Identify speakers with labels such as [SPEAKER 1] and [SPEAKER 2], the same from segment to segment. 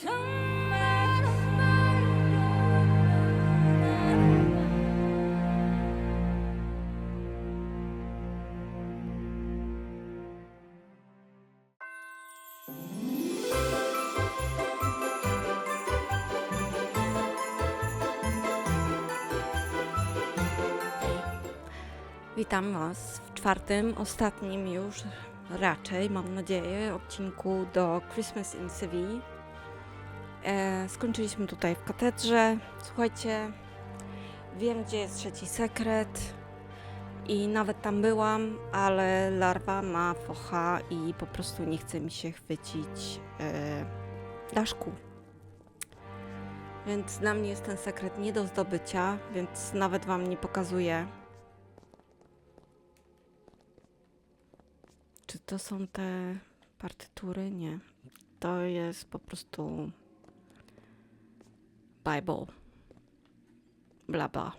[SPEAKER 1] Witam Was w czwartym, ostatnim już raczej, mam nadzieję, odcinku do Christmas in Seville. E, skończyliśmy tutaj w katedrze. Słuchajcie, wiem gdzie jest trzeci sekret i nawet tam byłam, ale larwa ma focha i po prostu nie chce mi się chwycić e, daszku. Więc dla mnie jest ten sekret nie do zdobycia, więc nawet Wam nie pokazuję. Czy to są te partytury? Nie. To jest po prostu Bible. Bla bla.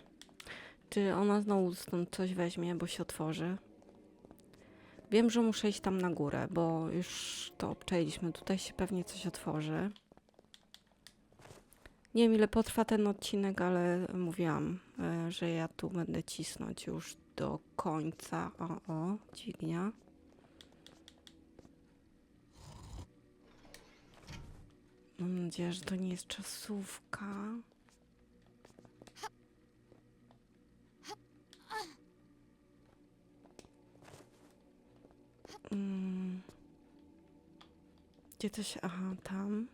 [SPEAKER 1] Czy ona znowu stąd coś weźmie, bo się otworzy? Wiem, że muszę iść tam na górę, bo już to obczęliśmy. Tutaj się pewnie coś otworzy. Nie wiem, ile potrwa ten odcinek, ale mówiłam, e, że ja tu będę cisnąć już do końca. O, o, dźwignia. Mam nadzieję, że to nie jest czasówka. Mm. Gdzie to się... Aha, tam.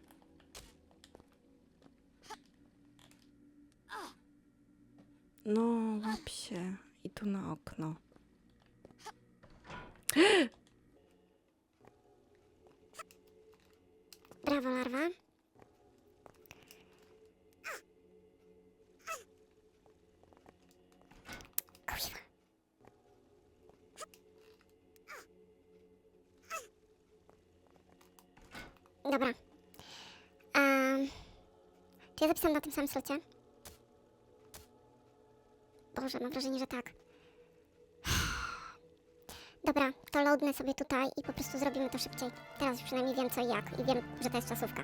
[SPEAKER 1] No, łap się. I tu na okno.
[SPEAKER 2] Brawo, larwa. Kuźwa. Dobra. Um, czy ja zapisałam na tym samym slocie? Boże, mam wrażenie, że tak. Dobra, to loadnę sobie tutaj i po prostu zrobimy to szybciej. Teraz przynajmniej wiem co i jak i wiem, że to jest czasówka.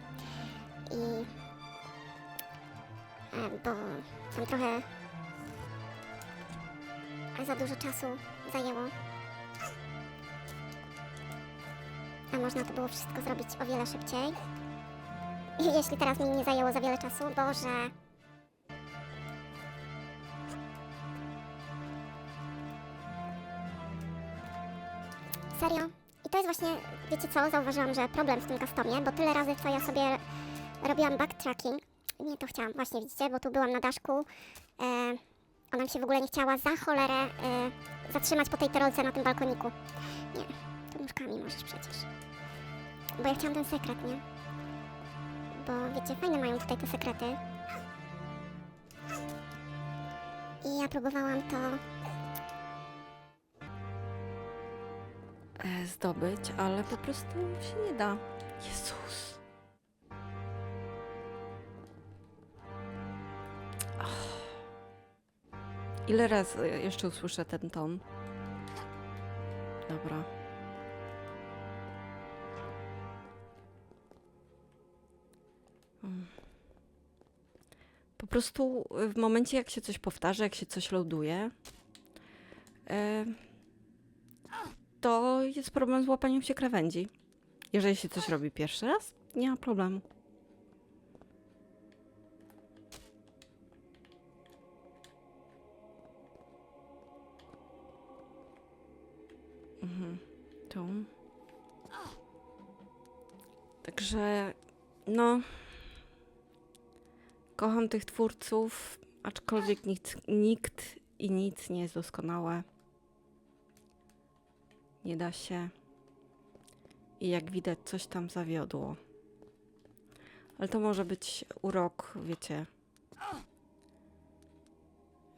[SPEAKER 2] I... E, bo tam trochę... za dużo czasu zajęło. A można to było wszystko zrobić o wiele szybciej. Jeśli teraz mi nie zajęło za wiele czasu, Boże... Serio? I to jest właśnie, wiecie co, zauważyłam, że problem w tym customie, bo tyle razy, co ja sobie robiłam backtracking, nie to chciałam, właśnie widzicie, bo tu byłam na daszku, e, ona mi się w ogóle nie chciała za cholerę e, zatrzymać po tej terolce na tym balkoniku. Nie, tu nóżkami możesz przecież. Bo ja chciałam ten sekret, nie? Bo wiecie, fajne mają tutaj te sekrety. I ja próbowałam to
[SPEAKER 1] e, zdobyć, ale po prostu się nie da. Jezus. Ach. Ile razy jeszcze usłyszę ten ton? Dobra. Prostu w momencie, jak się coś powtarza, jak się coś loaduje, e, to jest problem z łapaniem się krawędzi. Jeżeli się coś robi pierwszy raz, nie ma problemu. Mhm. Tu. Także, no. Kocham tych twórców, aczkolwiek nikt, nikt i nic nie jest doskonałe. Nie da się. I jak widać, coś tam zawiodło. Ale to może być urok, wiecie,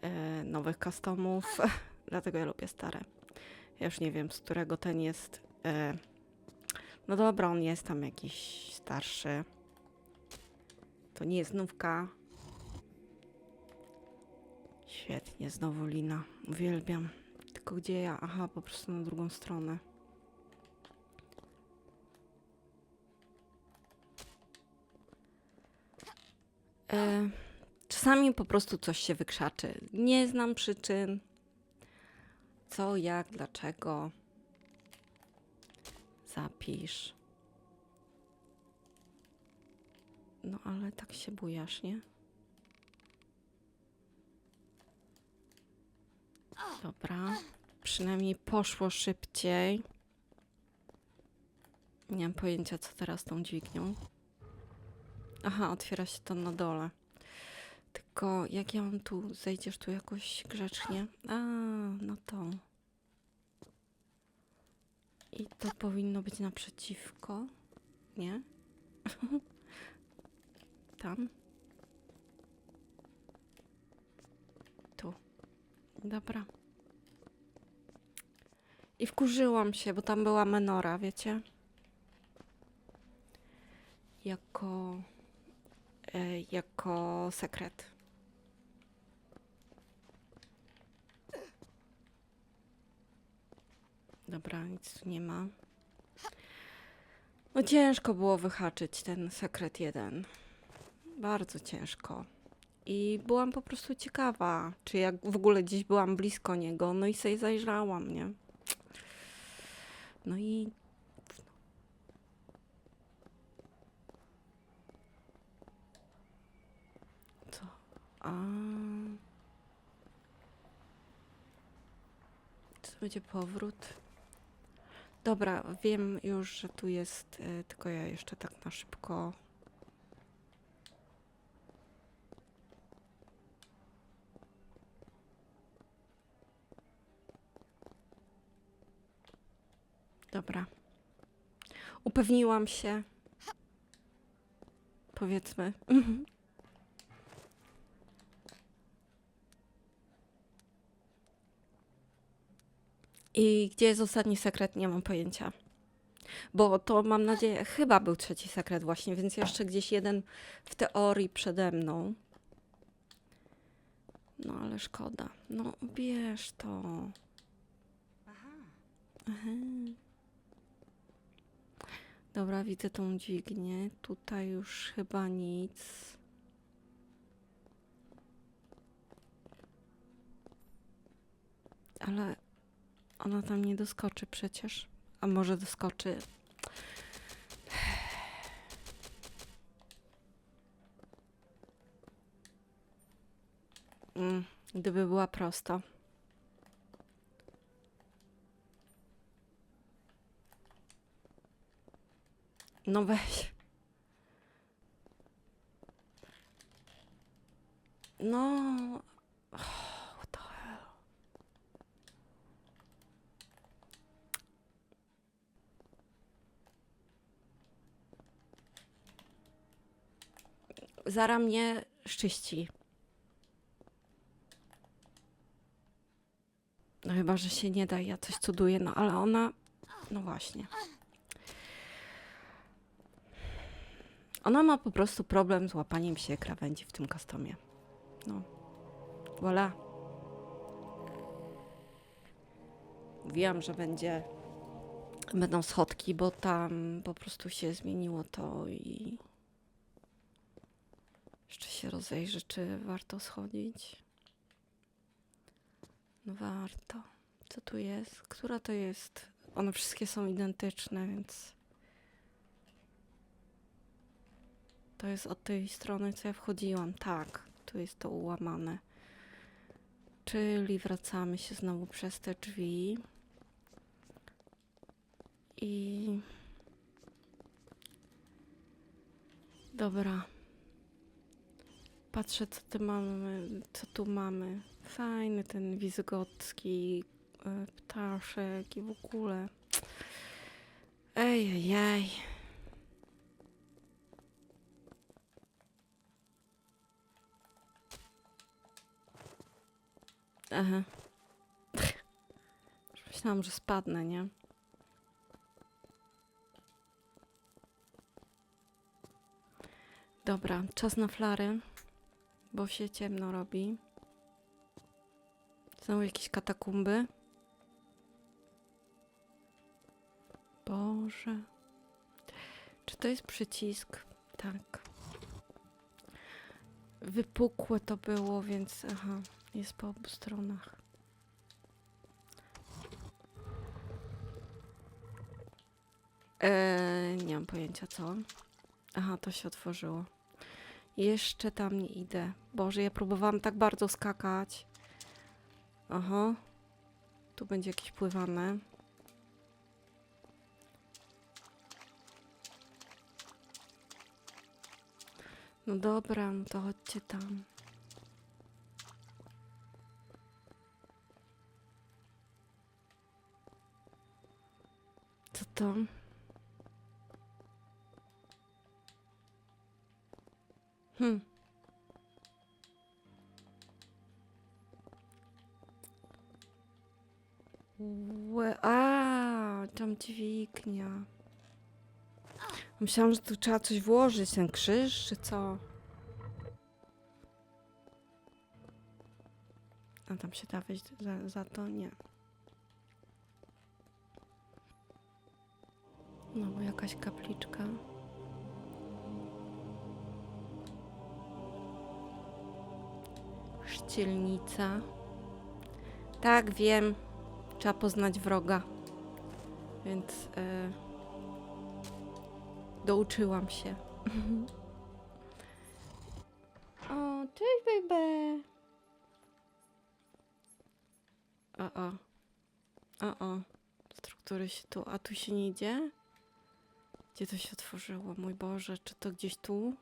[SPEAKER 1] e, nowych customów. Dlatego ja lubię stare. Ja już nie wiem, z którego ten jest. E, no dobra, on jest tam jakiś starszy. To nie jest nówka. Świetnie, znowu lina. Uwielbiam. Tylko gdzie ja? Aha, po prostu na drugą stronę. E, czasami po prostu coś się wykrzaczy. Nie znam przyczyn. Co, jak, dlaczego. Zapisz. No ale tak się bujasz, nie? Dobra. Przynajmniej poszło szybciej. Nie mam pojęcia, co teraz tą dźwignią. Aha, otwiera się to na dole. Tylko jak ja mam tu, zejdziesz tu jakoś grzecznie? A, no to. I to powinno być naprzeciwko, nie? Tam. Tu. Dobra. I wkurzyłam się, bo tam była menora, wiecie? Jako. E, jako sekret. Dobra, nic tu nie ma. No ciężko było wyhaczyć ten sekret jeden. Bardzo ciężko. I byłam po prostu ciekawa, czy jak w ogóle gdzieś byłam blisko niego, no i sobie zajrzałam, nie? No i co? A. To będzie powrót? Dobra, wiem już, że tu jest, y, tylko ja jeszcze tak na szybko. Dobra. Upewniłam się. Powiedzmy. Mhm. I gdzie jest ostatni sekret? Nie mam pojęcia. Bo to mam nadzieję, chyba był trzeci sekret właśnie, więc jeszcze gdzieś jeden w teorii przede mną. No ale szkoda. No bierz to. Aha. Dobra, widzę tą dźwignię. Tutaj już chyba nic. Ale ona tam nie doskoczy przecież. A może doskoczy? Mm, gdyby była prosto. No weź. No. Oh? Zara mnie szczyści. No chyba, że się nie da, ja coś cuduję, no ale ona... No właśnie. Ona ma po prostu problem z łapaniem się krawędzi w tym customie. No. Voilà. Mówiłam, że będzie... Będą schodki, bo tam po prostu się zmieniło to i... Jeszcze się rozejrzę, czy warto schodzić. No warto. Co tu jest? Która to jest? One wszystkie są identyczne, więc... To jest od tej strony, co ja wchodziłam. Tak, tu jest to ułamane. Czyli wracamy się znowu przez te drzwi. I... Dobra. Patrzę, co tu mamy. Co tu mamy. Fajny ten wizgocki e, ptaszek i w ogóle. Ej, ej, ej. Aha. Myślałam, że spadnę, nie? Dobra, czas na flary, bo się ciemno robi. Znowu jakieś katakumby. Boże. Czy to jest przycisk? Tak. wypukłe to było, więc aha, jest po obu stronach. Eee, nie mam pojęcia co. Aha, to się otworzyło. Jeszcze tam nie idę. Boże, ja próbowałam tak bardzo skakać. Aha. Tu będzie jakieś pływane. No dobra, no to chodźcie tam. To? Hm. Łe, a, tam dźwignia. Myślałam, że tu trzeba coś włożyć, ten krzyż, czy co? A tam się da wejść za, za to? Nie. Jakaś kapliczka. Szcielnica. Tak, wiem. Trzeba poznać wroga. Więc e, douczyłam się. o, cześć, baby. O, o. O, o. Struktury się tu. A tu się nie idzie? Gdzie to się otworzyło? Mój Boże, czy to gdzieś tu?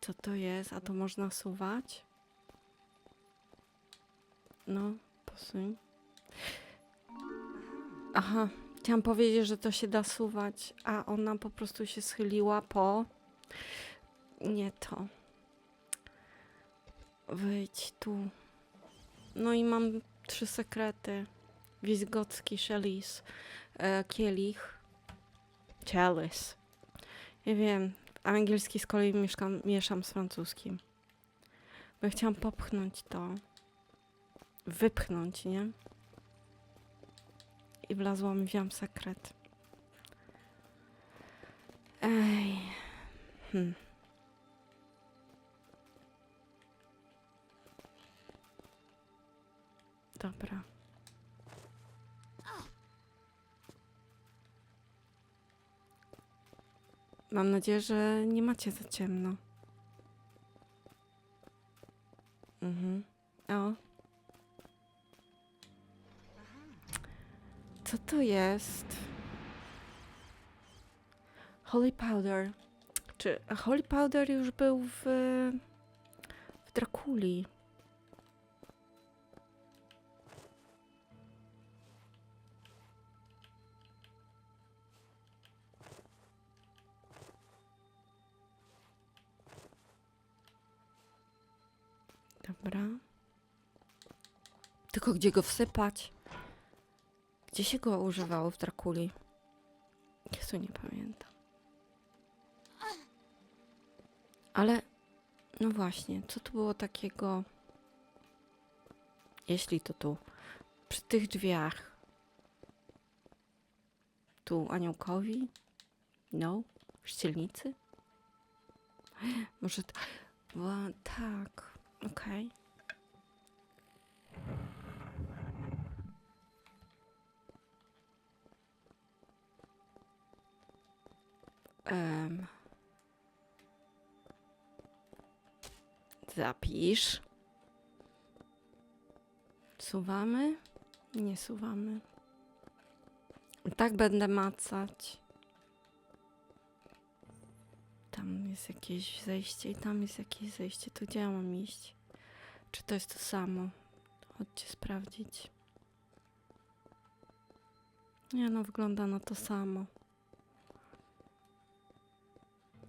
[SPEAKER 1] Co to jest? A to można suwać? No, posuń. Aha, chciałam powiedzieć, że to się da suwać, a ona po prostu się schyliła po... Nie to. Wyjdź tu. No i mam trzy sekrety. Wizgocki szelis, e, kielich, chalice. Ja wiem, angielski z kolei mieszkam, mieszam z francuskim. Bo chciałam popchnąć to. Wypchnąć, nie? I wlazłam i wziąłam sekret. Ej. Hmm. Dobra. Mam nadzieję, że nie macie za ciemno. Mhm. O. Co to jest? Holy Powder. Czy Holy Powder już był w, w Drakuli? Tylko gdzie go wsypać? Gdzie się go używało w Drakuli? Jezu, nie pamiętam. Ale, no właśnie, co tu było takiego... Jeśli to tu, przy tych drzwiach. Tu aniołkowi? No? Szcielnicy? Może... t- Wa, tak, okej. Em. Zapisz. Suwamy? Nie suwamy. Tak będę macać. Tam jest jakieś zejście i tam jest jakieś zejście. To gdzie ja mam iść? Czy to jest to samo? Chodźcie sprawdzić. Nie no, wygląda na to samo.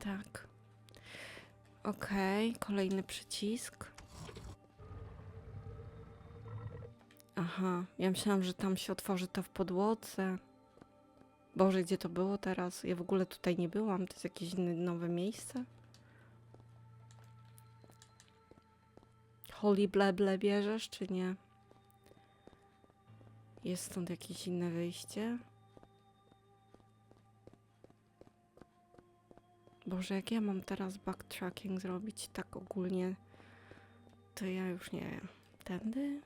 [SPEAKER 1] Tak. Okej, kolejny przycisk. Aha, ja myślałam, że tam się otworzy to w podłodze. Boże, gdzie to było teraz? Ja w ogóle tutaj nie byłam. To jest jakieś nowe miejsce? Holy bleble bierzesz, czy nie? Jest stąd jakieś inne wyjście? Boże, jak ja mam teraz backtracking zrobić tak ogólnie, to ja już nie wiem. Tędy?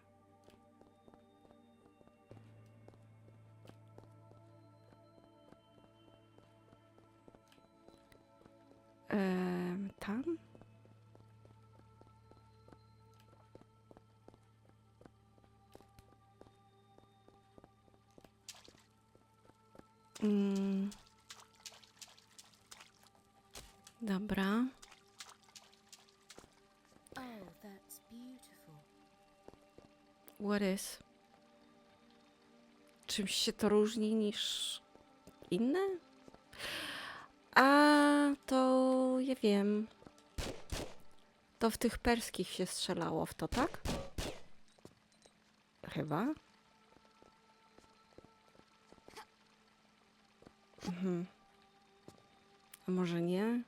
[SPEAKER 1] Ehm, tam? Mm. Dobra.
[SPEAKER 3] Oh.
[SPEAKER 1] What is? Czymś się to różni niż inne? A to ja wiem. To w tych perskich się strzelało w to, tak? Chyba. Mhm. A może nie?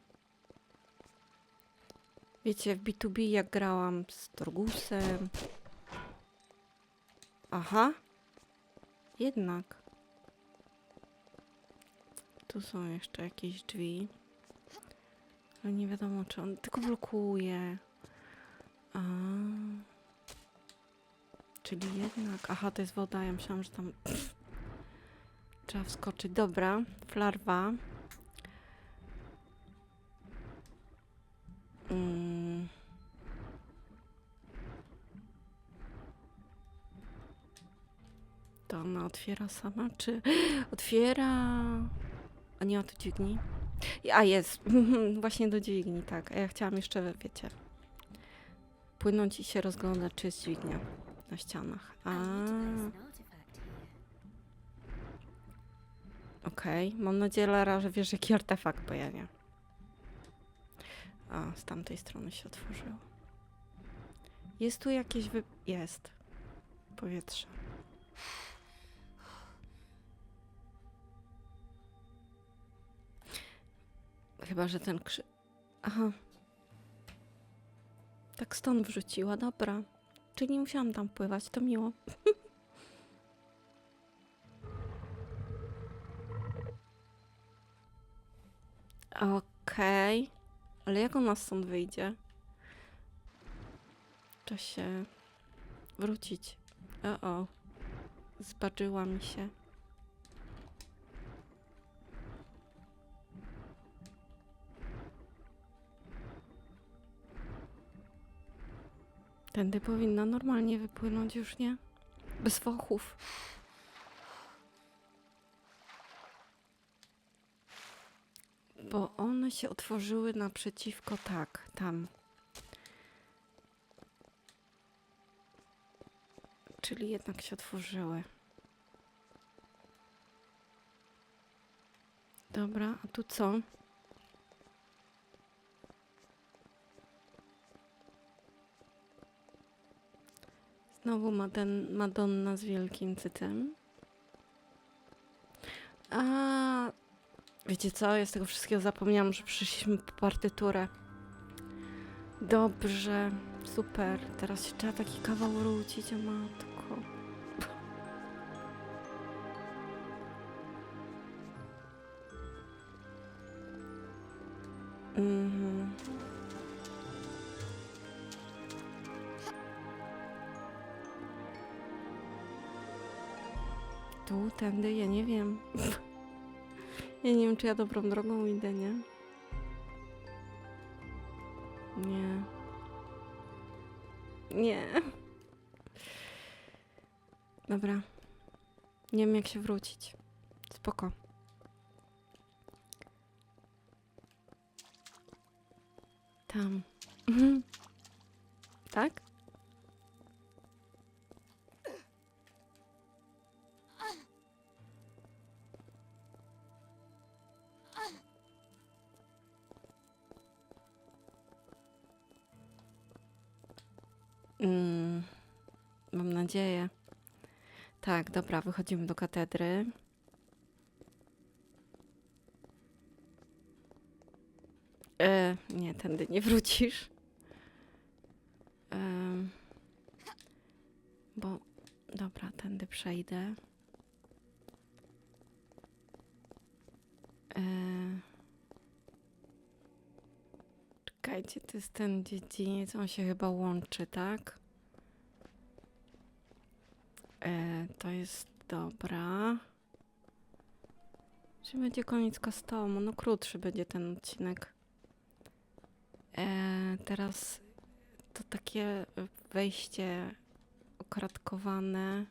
[SPEAKER 1] Wiecie, w B2B jak grałam z Torgusem. Aha. Jednak. Tu są jeszcze jakieś drzwi. Ale nie wiadomo, czy on tylko blokuje. A. Czyli jednak. Aha, to jest woda. Ja myślałam, że tam. Trzeba wskoczyć. Dobra, flarwa. Otwiera sama, czy otwiera? A nie, o tu dźwigni. A jest, właśnie do dźwigni, tak. A ja chciałam jeszcze, wiecie, płynąć i się rozglądać, czy jest dźwignia na ścianach. A, okej. Mam nadzieję, Lara, że wiesz, jaki artefakt, bo ja nie. A, z tamtej strony się otworzyło. Jest tu jakieś wy... Jest. Powietrze. Chyba, że ten krzy... Aha. Tak stąd wrzuciła, dobra. Czyli nie musiałam tam pływać, to miło. Okej. Ale jak ona stąd wyjdzie? Trzeba się wrócić. O, o. Zbaczyła mi się. Tędy powinna normalnie wypłynąć już, nie? Bez fochów. Bo one się otworzyły naprzeciwko, tak, tam. Czyli jednak się otworzyły. Dobra, a tu co? Znowu Maden, Madonna z wielkim cytem. A wiecie co? Ja z tego wszystkiego zapomniałam, że przyszliśmy po partyturę. Dobrze, super. Teraz się trzeba taki kawał wrócić, o matko. Mhm. Tu, tędy, ja nie wiem. ja nie wiem, czy ja dobrą drogą idę, nie? Nie. Nie. Dobra. Nie wiem, jak się wrócić. Spoko. Tam. Mhm. Tak? Mm, mam nadzieję. Tak, dobra, wychodzimy do katedry. E, nie, tędy nie wrócisz. Em, bo, dobra, tędy przejdę. E, Gdzie to jest ten dziedziniec? On się chyba łączy, tak? E, to jest dobra. Czy będzie koniec customu? No krótszy będzie ten odcinek. E, teraz to takie wejście okratkowane,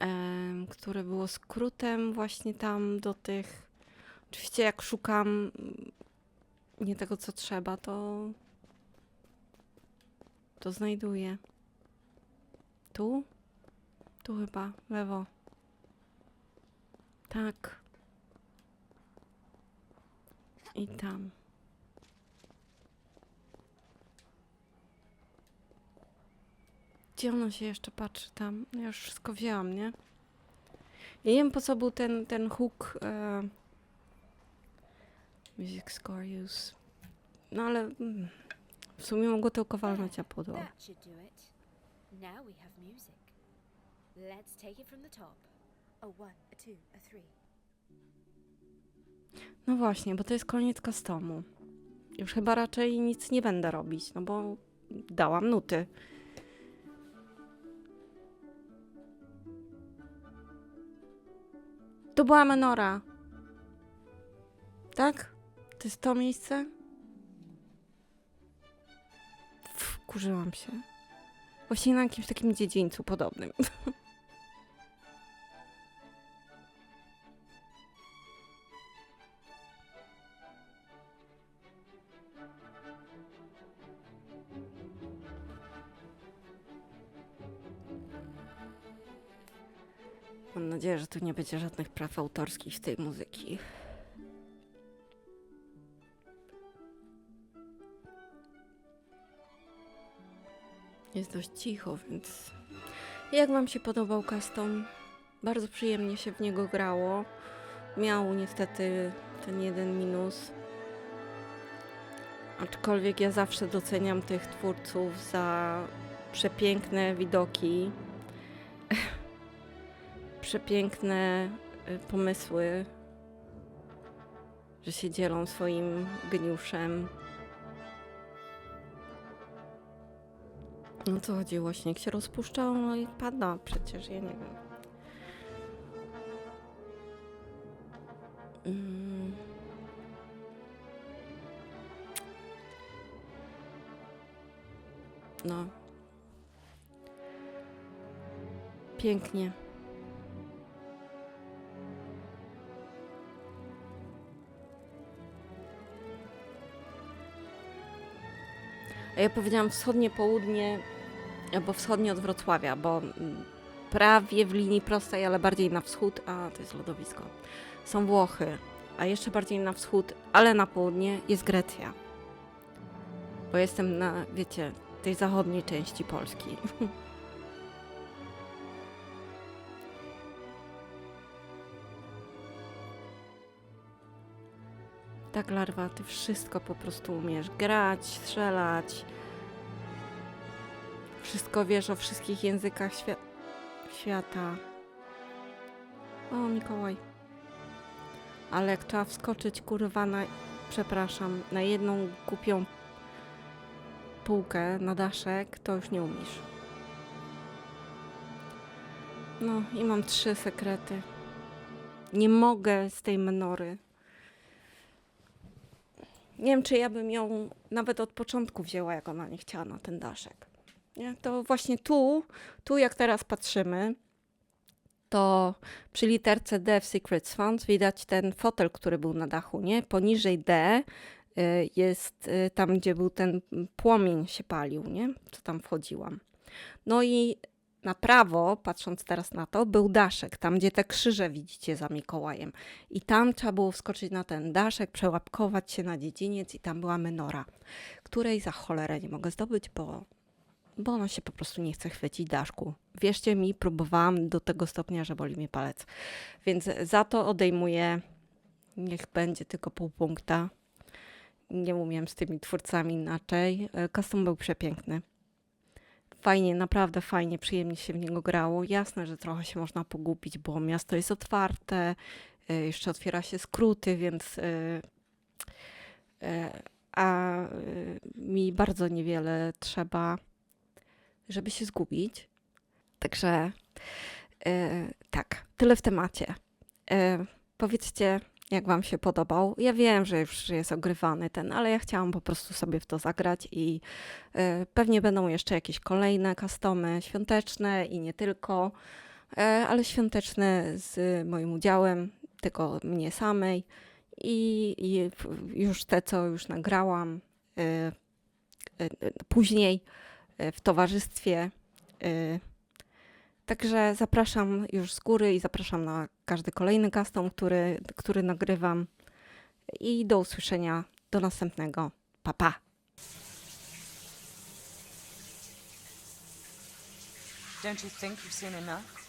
[SPEAKER 1] em, które było skrótem właśnie tam do tych. Oczywiście jak szukam nie tego co trzeba, to to znajduję. Tu? Tu chyba, lewo. Tak. I tam. Gdzie ona się jeszcze patrzy tam? Ja już wszystko wzięłam, nie? Ja wiem po co był ten, ten hook e... Music score use. No ale mm, w sumie mogło tylko walnąć a pudło.
[SPEAKER 3] That should do it. Now we have music. Let's take it from the top. A one, a two, a three.
[SPEAKER 1] No właśnie, bo to jest koniec customu. Już chyba raczej nic nie będę robić, no bo dałam nuty. To była menora. Tak? To jest to miejsce? Wkurzyłam się. Właśnie na jakimś takim dziedzińcu podobnym. Mam nadzieję, że tu nie będzie żadnych praw autorskich z tej muzyki. Jest dość cicho, więc. Jak Wam się podobał custom? Bardzo przyjemnie się w niego grało. Miał niestety ten jeden minus. Aczkolwiek ja zawsze doceniam tych twórców za przepiękne widoki, przepiękne y, pomysły, że się dzielą swoim geniuszem. No co chodziło? Śnieg się rozpuszczał, no i pada przecież, ja nie wiem. Mm. No. Pięknie. A ja powiedziałam wschodnie południe, albo wschodnie od Wrocławia, bo mm, prawie w linii prostej, ale bardziej na wschód, a to jest lodowisko. Są Włochy, a jeszcze bardziej na wschód, ale na południe jest Grecja. Bo jestem na, wiecie, tej zachodniej części Polski. Tak, larwa, ty wszystko po prostu umiesz. Grać, strzelać. Wszystko wiesz o wszystkich językach świ- świata. O, Mikołaj. Ale jak trzeba wskoczyć, kurwa, na, przepraszam, na jedną głupią półkę, na daszek, to już nie umiesz. No i mam trzy sekrety. Nie mogę z tej menory. Nie wiem, czy ja bym ją nawet od początku wzięła, jak ona nie chciała na ten daszek. Nie? To właśnie tu, tu jak teraz patrzymy, to przy literce D w Secrets Font widać ten fotel, który był na dachu, nie? Poniżej D y, jest y, tam, gdzie był ten płomień się palił, nie? Co tam wchodziłam. No i na prawo, patrząc teraz na to, był daszek, tam gdzie te krzyże widzicie za Mikołajem. I tam trzeba było wskoczyć na ten daszek, przełapkować się na dziedziniec i tam była menora, której za cholerę nie mogę zdobyć, bo, bo ona się po prostu nie chce chwycić daszku. Wierzcie mi, próbowałam do tego stopnia, że boli mnie palec. Więc za to odejmuję, niech będzie tylko pół punkta. Nie umiem z tymi twórcami inaczej. E, Custom był przepiękny. Fajnie, naprawdę fajnie, przyjemnie się w niego grało. Jasne, że trochę się można pogubić, bo miasto jest otwarte, y, jeszcze otwiera się skróty, więc E, a e, mi bardzo niewiele trzeba, żeby się zgubić. Także e, tak, tyle w temacie. E, powiedzcie, jak Wam się podobał. Ja wiem, że już jest ogrywany ten, ale ja chciałam po prostu sobie w to zagrać i e, pewnie będą jeszcze jakieś kolejne customy świąteczne i nie tylko, e, ale świąteczne z moim udziałem, tylko mnie samej i, i już te, co już nagrałam później w towarzystwie. e, Także zapraszam już z góry i zapraszam na każdy kolejny custom, który, który nagrywam. I do usłyszenia. Do następnego. Pa, pa.
[SPEAKER 4] Don't you think you've seen enough?